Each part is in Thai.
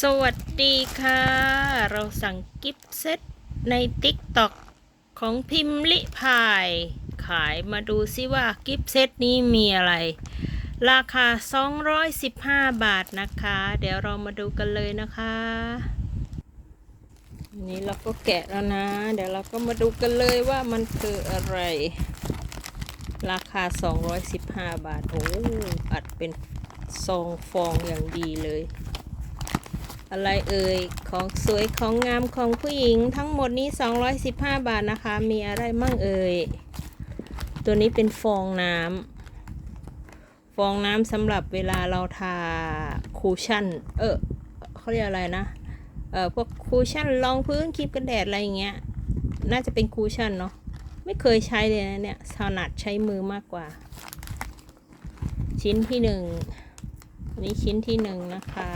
สวัสดีค่ะ เราสั่งกิฟต์เซตใน TikTok ของพิมพ์ลิพาย ขายมาดูซิว่ากิฟต์เซตนี้มีอะไร ราคา 215 บาทนะคะ เดี๋ยวเรามาดูกันเลยนะคะนี่เราก็แกะแล้วนะ เดี๋ยวเราก็มาดูกันเลยว่ามันคืออะไร ราคา 215 บาท โอ้อัดเป็นซองฟองอย่างดีเลย อะไรเอ่ย ของสวยของงามของผู้หญิงทั้งหมดนี้ 215 บาทนะคะ มีอะไรมั่งเอ่ย ตัวนี้เป็นฟองน้ำ ฟองน้ำสำหรับเวลาเราทาคูชั่น เออเขาเรียกอะไรนะ เออพวกคูชั่นรองพื้นครีมกันแดดอะไรอย่างเงี้ย น่าจะเป็นคูชั่นเนาะ ไม่เคยใช้เลยนะเนี่ยถนัดใช้มือมากกว่า ชิ้นที่หนึ่งนนี้ชิ้นที่หนึ่งนะคะ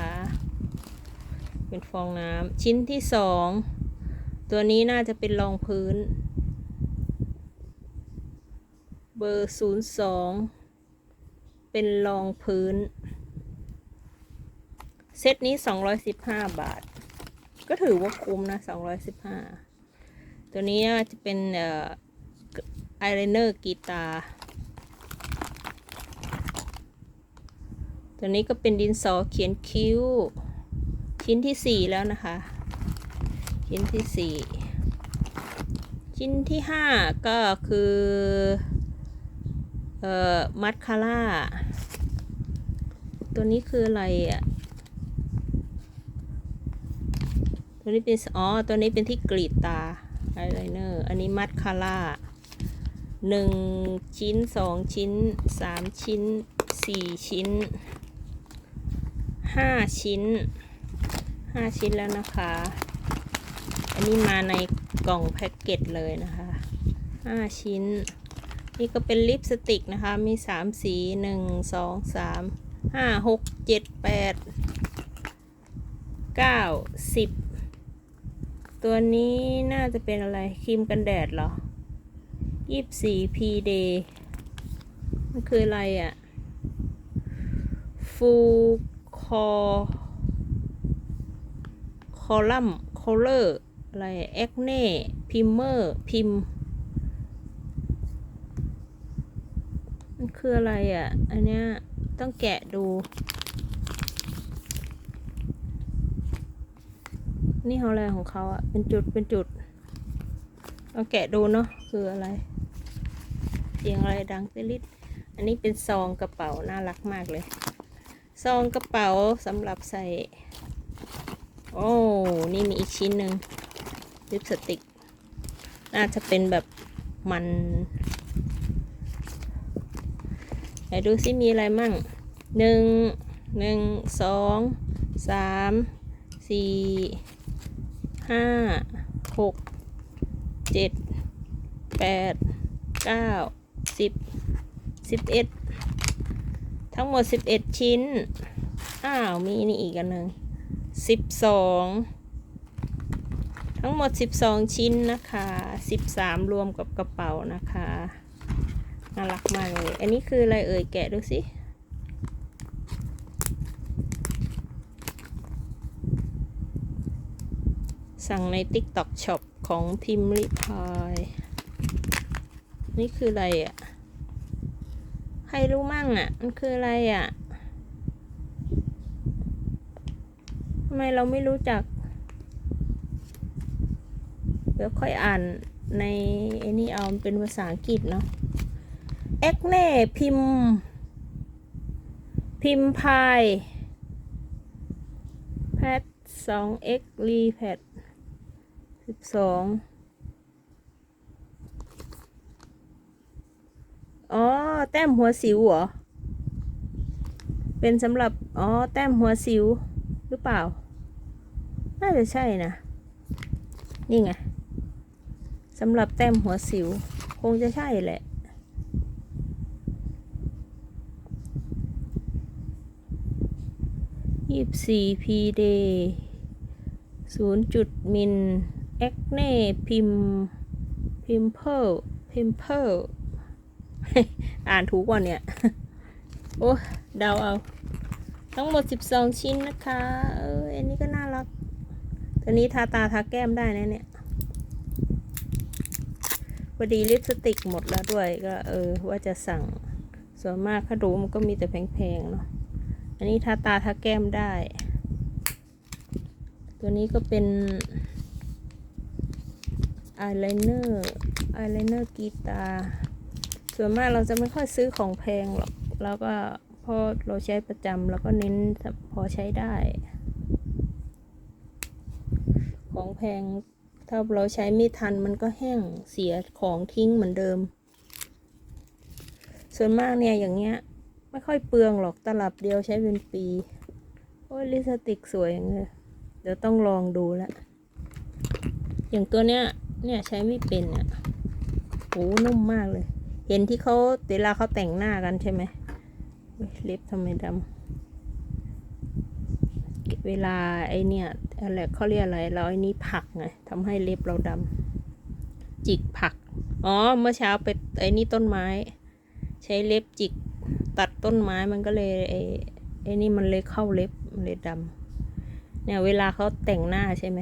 เป็นฟองน้ำชิ้นที่สองตัวนี้น่าจะเป็นรองพื้น เบอร์ศูนย์สองเป็นรองพื้น เซตนี้215บห้าบาท ก็ถือว่าคุ้มนะ215ตัวนี้น่าจะเป็นเอ่ออายไลเนอร์กีตาร์ตัวนี้ก็เป็นดินสอเขียนคิ้ว ชิ้นที่สี่แล้วนะคะ ชิ้นที่สี่ชิ้นที่ห้าก็คือเอ่อมัสคาร่า ตัวนี้คืออะไรอะตัวนี้เป็นอ๋อตัวนี้เป็นที่กรีดตาอายไลเนอร์อันนี้มัสคาร่าหนึ่งชิ้นสองชิ้นสามชิ้นสี่ชิ้นห้าชิ้น ห้าชิ้นแล้วนะคะ อันนี้มาในกล่องแพ็กเกจเลยนะคะห้าชิ้น นี่ก็เป็นลิปสติกนะคะ มีสามสีหนึ่งสองสามห้าหกเจ็ดแปดเก้าสิบตัวนี้น่าจะเป็นอะไรครีมกันแดดเหรอยี่สี่พีเดย์มันคืออะไรอะ่ะฟูคอ อลัมน์คอลเลอร์อะไรแอคเน่พิมเมอร์พิมมันคืออะไรอะ อันเนี้ยต้องแกะดู นี่เขาอะไรของเขาอะ เป็นจุดเป็นจุดต้องแกะดูเนาะคืออะไรเสียงอะไรดังติลิดอันนี้เป็นซองกระเป๋าน่ารักมากเลย ซองกระเป๋าสำหรับใส่ โอ้ นี่มีอีกชิ้นหนึ่งลิปสติก น่าจะเป็นแบบมันไหนดูซิมีอะไรมั่งหนึ่งหนึ่งสองสามสี่ห้าหกเจ็ดแปดเก้าสิบสิบเอ็ดทั้งหมดสิบเอ็ดชิ้น อ้าว มีนี่อีกอันหนึ่ง สิบสองทั้งหมดสิบสองชิ้นนะคะสิบสามรวมกับกระเป๋านะคะน่ารักมากเลย อันนี้คืออะไรเอ่ยแกะดูสิสั่งใน TikTok Shop ของพิมริพาย นี่คืออะไรอะ ใครรู้มั่งอะ มันคืออะไรอะำไมเราไม่รู้จัก เดี๋ยวค่อยอ่านในไอ้นี่เอาเป็นภาษาอังกฤษเนาะเอ็กเน่พิมพิมพ์พายแพทสองเอ็กรีแพทสิบสองอ๋อ แต้มหัวสิวเหรอ เป็นสำหรับ อ๋อ แต้มหัวสิว หรือเปล่า น่าจะใช่นะ นี่ไงสำหรับแต้มหัวสิว คงจะใช่แหละ ยี่สี่พีเดศูนย์จุดมิลแอคเน่พิมพิมเพิลพิมเพิลอ่านถูกกว่าเนี่ย โอ้ เดาเอา ทั้งหมด 12 ชิ้นนะคะ เอออันนี้ก็น่ารัก ตัวนี้ทาตาทาแก้มได้นะเนี่ยพอดีลิปสติกหมดแล้วด้วยก็เออว่าจะสั่ง ส่วนมากถ้าดูมันก็มีแต่แพงๆเนาะ อันนี้ทาตาทาแก้มได้ ตัวนี้ก็เป็นอายไลเนอร์อายไลเนอร์กีตา ส่วนมากเราจะไม่ค่อยซื้อของแพงหรอก แล้วก็ พอเราใช้ประจำเราก็เน้นพอใช้ได้ ของแพงถ้าเราใช้ไม่ทันมันก็แห้งเสียของทิ้งเหมือนเดิม ส่วนมากเนี่ยอย่างเงี้ย ไม่ค่อยเปลืองหรอกตลับเดียวใช้เป็นปี โอ้ยลิสติกสวยอย่างเลยเดี๋ยวต้องลองดูละอย่างตัวเนี้ยเนี่ยใช้ไม่เป็นเนี่ยโหนุ่มมากเลย เห็นที่เขาเวลาเขาแต่งหน้ากันใช่ไหม เล็บทำไมดำเวลาไอเนี่ยอะไรเขาเรียกอะไรเราไอนี้ผักไงทำให้เล็บเราดำจิกผัก อ๋อ เมื่อเช้าไปไอนี่ต้นไม้ ใช้เล็บจิกตัดต้นไม้มันก็เลยไอไอนี่มันเลยเข้าเล็บมันเลยดำเนี่ยเวลาเขาแต่งหน้าใช่ไหม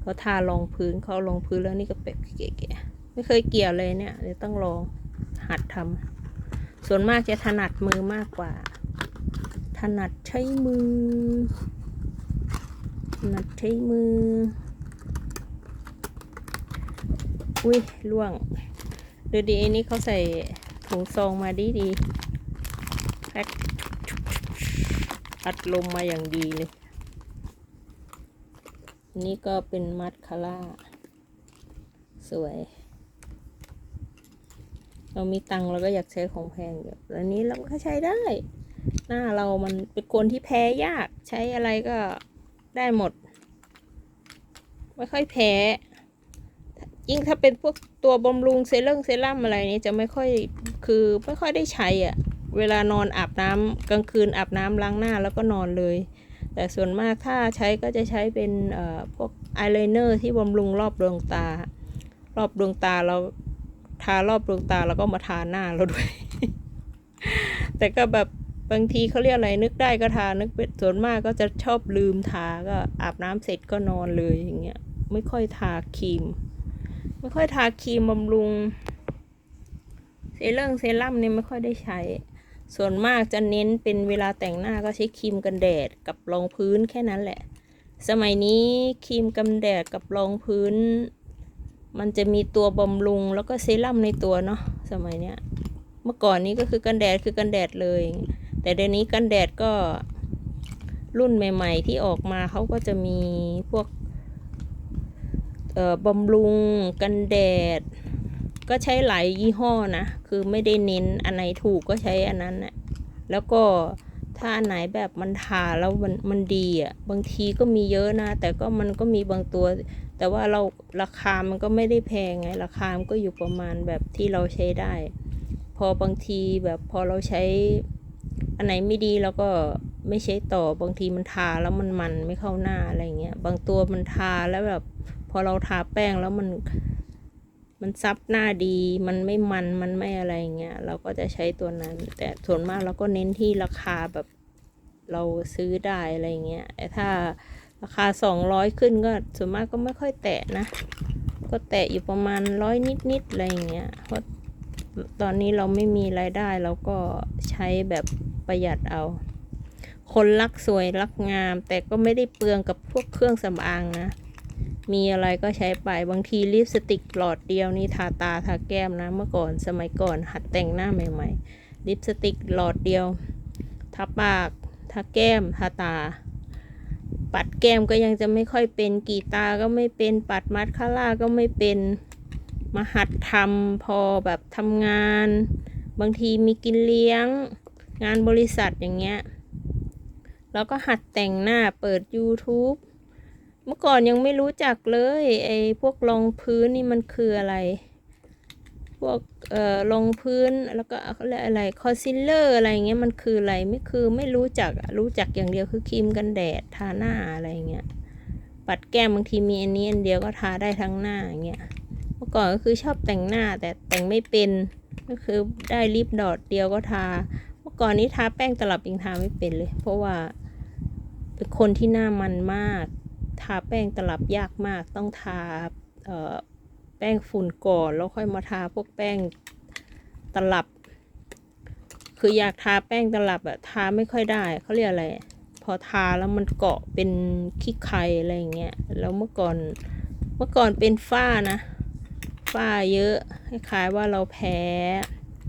เขาทารองพื้นเขาลงพื้นแล้วนี่ก็เปะเก๋ๆไม่เคยเกี่ยวเลยเนี่ยเดี๋ยวต้องลองหัดทำ ส่วนมากจะถนัดมือมากกว่า ถนัดใช้มือ ถนัดใช้มือ อุ้ยล่วง ดูดีอันนี้เขาใส่ถุงซองมาดีดีๆแพ็คอัดลมมาอย่างดีเลยนนี้ก็เป็นมัดคาร่า สวย เรามีตังเราก็อยากใช้ของแพงแบบอันนี้เราก็ใช้ได้ หน้าเรามันเป็นคนที่แพ้ยาก ใช้อะไรก็ได้หมด ไม่ค่อยแพ้ ยิ่งถ้าเป็นพวกตัวบำรุงเซรั่มเซรั่มอะไรนี้จะไม่ค่อยคือไม่ค่อยได้ใช้อะ่ะ เวลานอนอาบน้ำกลางคืนอาบน้ำล้างหน้าแล้วก็นอนเลย แต่ส่วนมากถ้าใช้ก็จะใช้เป็นเอ่อพวกอายไลเนอร์ที่บำรุงรอบดวงตา รอบดวงตาเรา ทารอบดวงตาแล้วก็มาทาหน้าเราด้วย แต่ก็แบบบางทีเขาเรียกอะไรนึกได้ก็ทานึกส่วนมากก็จะชอบลืมทาก็อาบน้ำเสร็จก็นอนเลยอย่างเงี้ยไม่ค่อยทาครีม ไม่ค่อยทาครีมบำรุงเซรั่มเซรั่มเนี่ยไม่ค่อยได้ใช้ ส่วนมากจะเน้นเป็นเวลาแต่งหน้าก็ใช้ครีมกันแดดกับรองพื้นแค่นั้นแหละ สมัยนี้ครีมกันแดดกับรองพื้น มันจะมีตัวบำรุงแล้วก็เซรั่มในตัวเนาะสมัยเนี้ย เมื่อก่อนนี้ก็คือกันแดดคือกันแดดเลย แต่เดี๋ยวนี้กันแดดก็รุ่นใหม่ ๆ ที่ออกมาเขาก็จะมีพวกเอ่อบำรุงกันแดด ก็ใช้หลายยี่ห้อนะ คือไม่ได้เน้นอันไหนถูกก็ใช้อันนั้นแหละแล้วก็ ถ้าอันไหนแบบมันทาแล้วมันมันดีอะ บางทีก็มีเยอะนะ แต่ก็มันก็มีบางตัว แต่ว่าเราราคามันก็ไม่ได้แพงไง ราคามันก็อยู่ประมาณแบบที่เราใช้ได้ พอบางทีแบบพอเราใช้ อันไหนไม่ดีเราก็ไม่ใช้ต่อบางทีมันทาแล้วมันมันไม่เข้าหน้าอะไรเงี้ย บางตัวมันทาแล้วแบบ พอเราทาแป้งแล้วมัน มันซับหน้าดี มันไม่มัน มันไม่อะไรเงี้ย เราก็จะใช้ตัวนั้น แต่ส่วนมากเราก็เน้นที่ราคาแบบเราซื้อได้อะไรเงี้ย แต่ถ้าราคาสองร้อยขึ้นก็ส่วนมากก็ไม่ค่อยแตะนะ ก็แตะอยู่ประมาณร้อยนิดๆอะไรเงี้ย เพราะตอนนี้เราไม่มีรายได้เราก็ใช้แบบประหยัดเอา คนรักสวยรักงาม แต่ก็ไม่ได้เปลืองกับพวกเครื่องสำอางนะ มีอะไรก็ใช้ไปบางทีลิปสติกหลอดเดียวนี่ทาตาทาแก้มนะเมื่อก่อนสมัยก่อนหัดแต่งหน้าใหม่ ๆ ลิปสติกหลอดเดียวทาปากทาแก้มทาตา ปัดแก้มก็ยังจะไม่ค่อยเป็นกีตาก็ไม่เป็นปัดมัดคาร่าก็ไม่เป็นมาหัดทำพอแบบทำงาน บางทีมีกินเลี้ยง งานบริษัทอย่างเงี้ยเราก็หัดแต่งหน้าเปิด YouTube เมื่อก่อนยังไม่รู้จักเลยไอ้พวกรองพื้นนี่มันคืออะไร พวกเอ่อรองพื้นแล้วก็เขาเรียกอะไรคอนซีลเลอร์อะไรเงี้ยมันคืออะไรไม่คือไม่รู้จักรู้จักอย่างเดียวคือครีมกันแดดทาหน้าอะไรเงี้ยปัดแก้มบางทีมีอันนี้อันเดียวก็ทาได้ทั้งหน้าอย่างเงี้ยเมื่อก่อนก็คือชอบแต่งหน้าแต่แต่งไม่เป็นก็คือได้ลิปดอทเดียวก็ทา เมื่อก่อนนี้ทาแป้งตลับยังทาไม่เป็นเลย เพราะว่าเป็นคนที่หน้ามันมาก ทาแป้งตลับยากมากต้องทาแป้งฝุ่นก่อนแล้วค่อยมาทาพวกแป้งตลับ คืออยากทาแป้งตลับอะทาไม่ค่อยได้เขาเรียกอะไร พอทาแล้วมันเกาะเป็นขี้ไครอะไรอย่างเงี้ยแล้วเมื่อก่อนเมื่อก่อนเป็นฝ้านะฝ้าเยอะคล้ายๆว่าเราแพ้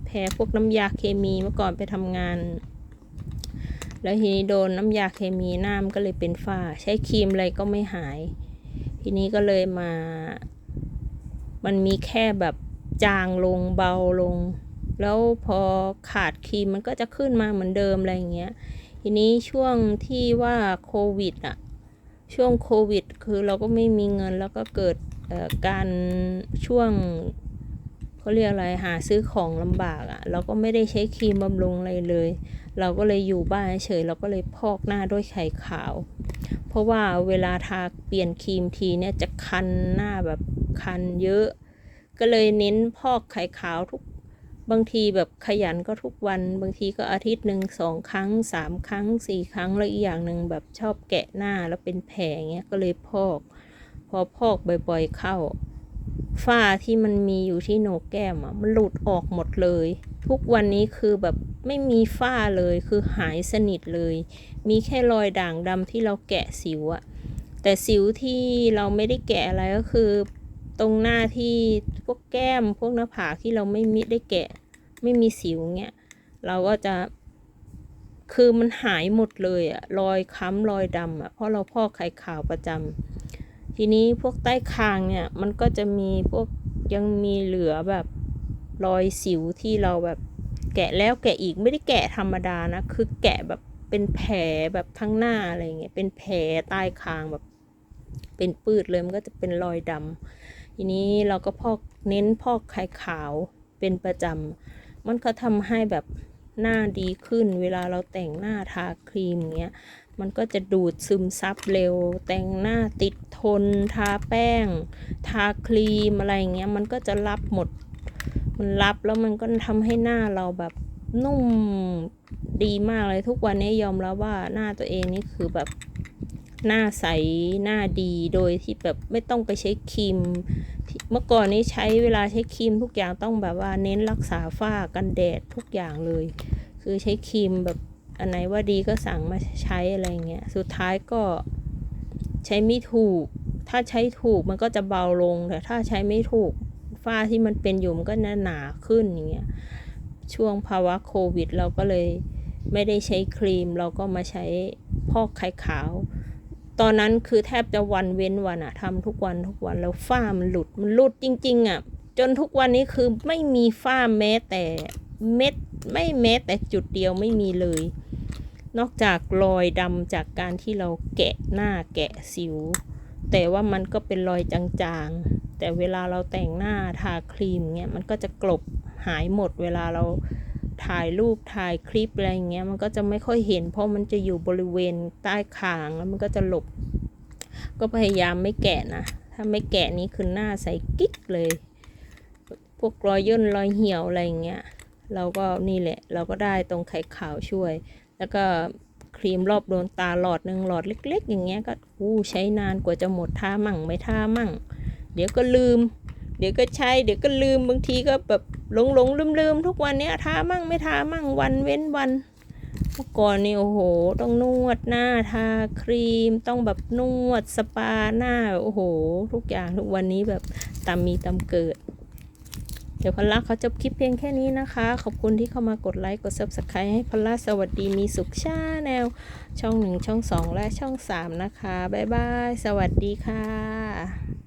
แพ้พวกน้ำยาเคมีเมื่อก่อนไปทำงาน แล้วทีนี้โดนน้ำยาเคมีหน้ามันก็เลยเป็นฝ้า ใช้ครีมอะไรก็ไม่หาย ทีนี้ก็เลยมา มันมีแค่แบบจางลงเบาลง แล้วพอขาดครีมมันก็จะขึ้นมาเหมือนเดิมอะไรอย่างเงี้ย ทีนี้ช่วงที่ว่าโควิดอะช่วงโควิด คือเราก็ไม่มีเงินแล้วก็เกิดการช่วงเขาเรียกอะไรหาซื้อของลำบากอะเราก็ไม่ได้ใช้ครีมบำรุงอะไรเลย เราก็เลยอยู่บ้านเฉยเราก็เลยพอกหน้าด้วยไข่ขาว เพราะว่าเวลาทาเปลี่ยนครีมทีเนี่ยจะคันหน้าแบบคันเยอะ ก็เลยเน้นพอกไข่ขาวทุกบางทีแบบขยันก็ทุกวัน บางทีก็อาทิตย์หนึ่งสองครั้งสามครั้งสี่ครั้งแล้วอีกอย่างหนึ่งแบบชอบแกะหน้าแล้วเป็นแผลเงี้ยก็เลยพอก พอพอกบ่อยๆเข้าฝ้าที่มันมีอยู่ที่โหนกแก้มอะมันหลุดออกหมดเลย ทุกวันนี้คือแบบไม่มีฝ้าเลยคือหายสนิทเลย มีแค่รอยด่างดำที่เราแกะสิวอะแต่สิวที่เราไม่ได้แกะอะไรก็คือ ตรงหน้าที่พวกแก้มพวกหน้าผากที่เราไม่มิได้แกะ ไม่มีสิวเงี้ยเราก็จะ คือมันหายหมดเลยอะรอยค้ำรอยดำอะเพราะเราพอกไข่ขาวประจำทีนี้พวกใต้คางเนี่ยมันก็จะมีพวกยังมีเหลือแบบ รอยสิวที่เราแบบแกะแล้วแกะอีกไม่ได้แกะธรรมดานะ คือแกะแบบเป็นแผลแบบทั้งหน้าอะไรเงี้ยเป็นแผลใต้คางแบบ เป็นปืดเลยมันก็จะเป็นรอยดำทีนี้เราก็พอกเน้นพอกไข่ขาวเป็นประจำมันก็ทำให้แบบหน้าดีขึ้น เวลาเราแต่งหน้าทาครีมเงี้ยมันก็จะดูดซึมซับเร็ว แต่งหน้าติดทน ทาแป้ง ทาครีมอะไรเงี้ยมันก็จะรับหมด มันรับแล้วมันก็ทำให้หน้าเราแบบนุ่มดีมากเลยทุกวันนี้ยอมรับว่าหน้าตัวเองนี่คือแบบหน้าใสหน้าดีโดยที่แบบไม่ต้องไปใช้ครีมเมื่อก่อนนี้ใช้เวลาใช้ครีมทุกอย่างต้องแบบว่าเน้นรักษาฝ้ากันแดดทุกอย่างเลย คือใช้ครีมแบบอันไหนว่าดีก็สั่งมาใช้อะไรเงี้ยสุดท้ายก็ใช้ไม่ถูก ถ้าใช้ถูกมันก็จะเบาลงแต่ถ้าใช้ไม่ถูก ฝ้าที่มันเป็นอยู่มันก็หนาหนาขึ้นอย่างเงี้ยช่วงภาวะโควิด เราก็เลยไม่ได้ใช้ครีม เราก็มาใช้พอกไข่ขาว ตอนนั้นคือแทบจะวันเว้นวันอะทำทุกวันทุกวันแล้วฝ้ามันหลุดมันหลุดจริงๆอะจนทุกวันนี้คือไม่มีฝ้าแม้แต่เม็ดไม่แม้แต่จุดเดียวไม่มีเลย นอกจากรอยดำจากการที่เราแกะหน้าแกะสิว แต่ว่ามันก็เป็นรอยจางๆ แต่เวลาเราแต่งหน้าทาครีมเงี้ยมันก็จะกลบหายหมดเวลาเราถ่ายรูปถ่ายคลิปอะไรเงี้ยมันก็จะไม่ค่อยเห็น เพราะมันจะอยู่บริเวณใต้คางแล้วมันก็จะหลบ ก็พยายามไม่แกะนะ ถ้าไม่แกะนี่คือหน้าใสกิ๊กเลย พวกรอยย่นรอยเหี่ยวอะไรเงี้ยเราก็นี่แหละ เราก็ได้ตรงไข่ขาวช่วย แล้วก็ รีมรอบโดนตาหลอดหนึ่งหลอดเล็ก ๆ อย่างเงี้ยก็อู้ใช้นานกว่าจะหมดท่ามั่งไม่ท่ามั่ง เดี๋ยวก็ลืม เดี๋ยวก็ใช้เดี๋ยวก็ลืมบางทีก็แบบหลงหลงลืมลืมทุกวันเนี้ยทามั่งไม่ทามั่งวันเว้นวันเมื่อก่อนนี่โอ้โห ต้องนวดหน้าทาครีม ต้องแบบนวดสปาหน้าโอ้โห ทุกอย่างทุกวันนี้แบบตามมีตามเกิด เดี๋ยวพอลล่าเขาจบคลิปเพียงแค่นี้นะคะ ขอบคุณที่เข้ามากดไลค์กด subscribe ให้พอลล่าสวัสดีมีสุขชาแนลช่องหนึ่งช่องสองและช่องสามนะคะ บ๊ายบาย สวัสดีค่ะ